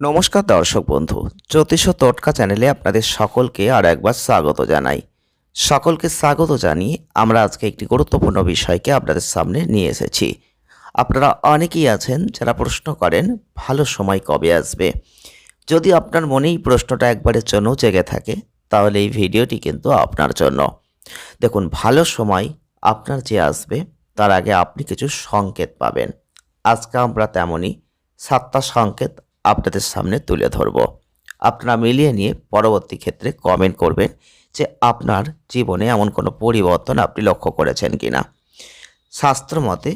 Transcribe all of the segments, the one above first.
নমস্কার দর্শক বন্ধু, জ্যোতিষ ও টোটকা চ্যানেলে আপনাদের সকলকে আর একবার স্বাগত জানাই। সকলকে স্বাগত জানিয়ে আমরা আজকে একটি গুরুত্বপূর্ণ বিষয়কে আপনাদের সামনে নিয়ে এসেছি। আপনারা অনেকেই আছেন যারা প্রশ্ন করেন, ভালো সময় কবে আসবে? যদি আপনার মনেই প্রশ্নটা একবারের জন্য জেগে থাকে, তাহলে এই ভিডিওটি কিন্তু আপনার জন্য। দেখুন, ভালো সময় আপনার যে আসবে, তার আগে আপনি কিছু সংকেত পাবেন। আজকে আমরা তেমনই সাতটা সংকেত আপনাদের সামনে তুলে ধরব। আপনারা মিলিয়ে নিয়ে পরবর্তী ক্ষেত্রে কমেন্ট করবেন যে আপনার জীবনে এমন কোনো পরিবর্তন আপনি লক্ষ্য করেছেন কিনা। শাস্ত্র মতে,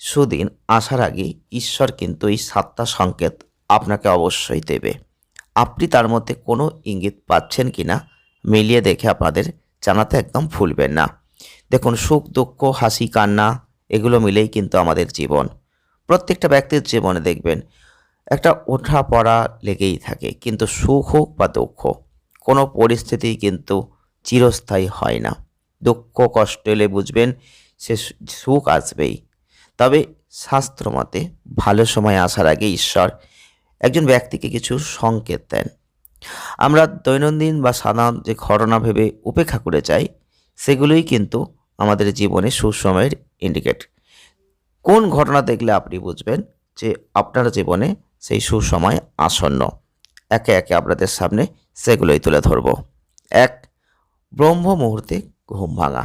সুদিন আসার আগে ঈশ্বর কিন্তু এই সাতটা সংকেত আপনাকে অবশ্যই দেবে। আপনি তার মধ্যে কোনো ইঙ্গিত পাচ্ছেন কিনা মিলিয়ে দেখে আপনাদের জানাতে একদম ভুলবেন না। দেখুন, সুখ, দুঃখ, হাসি, কান্না, এগুলো মিলেই কিন্তু আমাদের জীবন। প্রত্যেকটা ব্যক্তির জীবনে দেখবেন একটা ওঠা পড়া লেগেই থাকে, কিন্তু সুখ হোক বা দুঃখ, কোনো পরিস্থিতি কিন্তু চিরস্থায়ী হয় না। দুঃখ, কষ্ট এলে বুঝবেন সে সুখ আসবেই। তবে শাস্ত্র মতে ভালো সময় আসার আগে ঈশ্বর একজন ব্যক্তিকে কিছু সংকেত দেন। আমরা দৈনন্দিন বা সাধারণ যে ঘটনা ভেবে উপেক্ষা করে যাই, সেগুলোই কিন্তু আমাদের জীবনে সুসময়ের ইন্ডিকেট কোন ঘটনা দেখলে আপনি বুঝবেন যে আপনার জীবনে সেই সুসময় আসন্ন। একে একে আপনাদের সামনে সেগুলোই তুলে ধরব। এক, ব্রহ্ম মুহূর্তে ঘুম ভাঙা।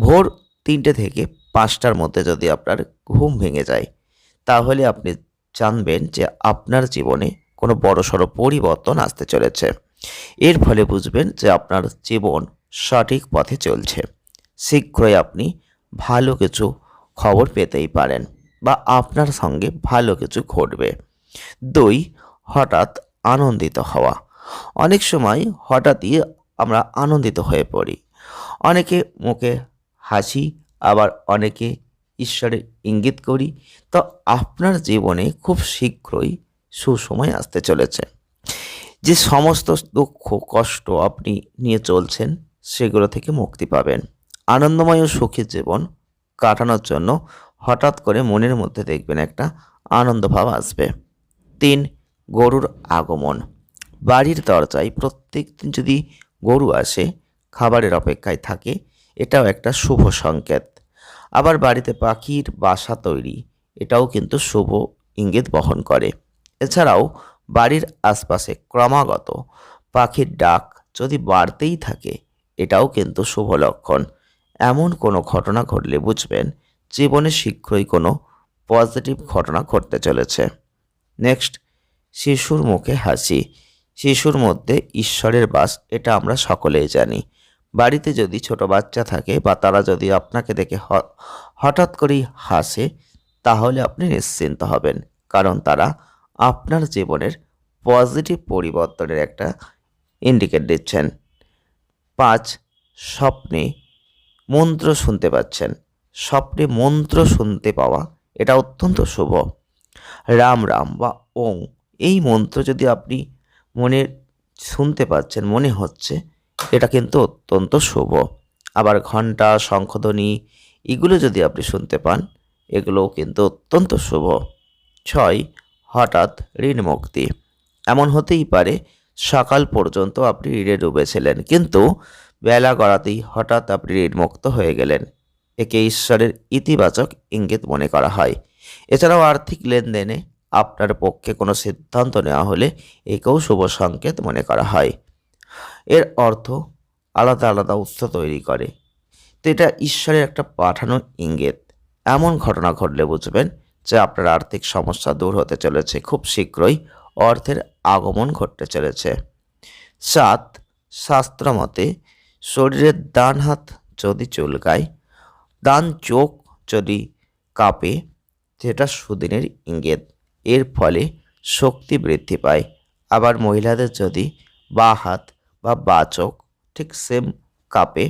ভোর তিনটে থেকে পাঁচটার মধ্যে যদি আপনার ঘুম ভেঙে যায়, তাহলে আপনি জানবেন যে আপনার জীবনে কোনো বড়সড় পরিবর্তন আসতে চলেছে। এর ফলে বুঝবেন যে আপনার জীবন সঠিক পথে চলছে। শীঘ্রই আপনি ভালো কিছু খবর পেতেই পারেন বা আপনার সঙ্গে ভালো কিছু ঘটবে। দুই, হঠাৎ আনন্দিত হওয়া। অনেক সময় হঠাৎই আমরা আনন্দিত হয়ে পড়ি। অনেকে মুখে হাসি, আবার অনেকে ঈশ্বরের ইঙ্গিত করি। তো আপনার জীবনে খুব শীঘ্রই সুসময় আসতে চলেছে। যে সমস্ত দুঃখ, কষ্ট আপনি নিয়ে চলছেন, সেগুলো থেকে মুক্তি পাবেন। আনন্দময় ও সুখী জীবন কাটানোর জন্য হঠাৎ করে মনের মধ্যে দেখবেন একটা আনন্দভাব আসবে। তিন গরুর আগমন। বাড়ির দরজায় প্রত্যেক দিন যদি গরু আসে, খাবারের অপেক্ষায় থাকে, এটাও একটা শুভ সংকেত। আবার বাড়িতে পাখির বাসা তৈরি, এটাও কিন্তু শুভ ইঙ্গিত বহন করে। এছাড়াও বাড়ির আশপাশে ক্রমাগত পাখির ডাক যদি বাড়তেই থাকে, এটাও কিন্তু শুভ লক্ষণ। এমন কোনো ঘটনা ঘটলে বুঝবেন, জীবনে শীঘ্রই কোনো পজিটিভ ঘটনা ঘটতে চলেছে। নেক্সট শিশুর মুখে হাসি। শিশুর মধ্যে ঈশ্বরের বাস, এটা আমরা সকলেই জানি। বাড়িতে যদি ছোট বাচ্চা থাকে বা তারা যদি আপনাকে দেখে হঠাৎ করেই হাসে, তাহলে আপনি নিশ্চিন্ত হবেন। কারণ তারা আপনার জীবনের পজিটিভ পরিবর্তনের একটা ইন্ডিকেট দিচ্ছেন। পাঁচ, স্বপ্নে মন্ত্র শুনতে পাচ্ছেন। স্বপ্নে মন্ত্র শুনতে পাওয়া, এটা অত্যন্ত শুভ। রাম রাম বা ওং। এই মন্ত্র যদি আপনি মনে শুনতে পাচ্ছেন, মনে হচ্ছে, এটা কিন্তু অত্যন্ত শুভ। আবার ঘণ্টা শঙ্খধ্বনি, এগুলো যদি আপনি শুনতে পান, এগুলোও কিন্তু অত্যন্ত শুভ। ছয়, হঠাৎ ঋণ মুক্তি। এমন হতেই পারে, সকাল পর্যন্ত আপনি ঋণে ডুবেছিলেন, কিন্তু বেলা গড়াতেই হঠাৎ আপনি ঋণমুক্ত হয়ে গেলেন। একে ঈশ্বরের ইতিবাচক ইঙ্গিত মনে করা হয়। এছাড়াও আর্থিক লেনদেনে আপনার পক্ষে কোনো সিদ্ধান্ত নেওয়া হলে একেও শুভ সংকেত মনে করা হয়। এর অর্থ আলাদা আলাদা উৎস তৈরি করে। তো এটা ঈশ্বরের একটা পাঠানো ইঙ্গিত। এমন ঘটনা ঘটলে বুঝবেন যে আপনার আর্থিক সমস্যা দূর হতে চলেছে। খুব শীঘ্রই অর্থের আগমন ঘটতে চলেছে। সাত, শাস্ত্র মতে শরীরের ডান হাত যদি চুলকায় ডান চোখ যদি কাঁপে, যেটা সুদিনের ইঙ্গিত। এর ফলে শক্তি বৃদ্ধি পায়। আবার মহিলাদের যদি বা হাত বা বা চোখ ঠিক সেম কাঁপে,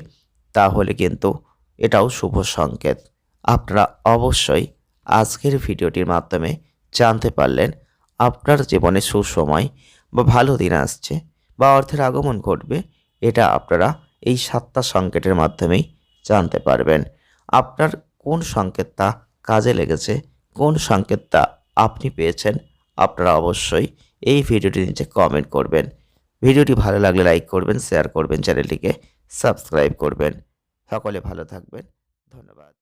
তাহলে কিন্তু এটাও শুভ সংকেত। আপনারা অবশ্যই আজকের ভিডিওটির মাধ্যমে জানতে পারলেন, আপনার জীবনে সুসময় বা ভালো দিন আসছে বা অর্থের আগমন ঘটবে, এটা আপনারা এই সাতটা সংকেতের মাধ্যমেই জানতে পারবেন। আপনার কোন সংকেতটা কাজে লেগেছে? কোন সংকেতটা আপনি পেয়েছেন? আপনারা অবশ্যই এই ভিডিওটি নিচে কমেন্ট করবেন। ভিডিওটি ভালো লাগলে লাইক করবেন শেয়ার করবেন চ্যানেলটিকে সাবস্ক্রাইব করবেন। সকলে ভালো থাকবেন। ধন্যবাদ।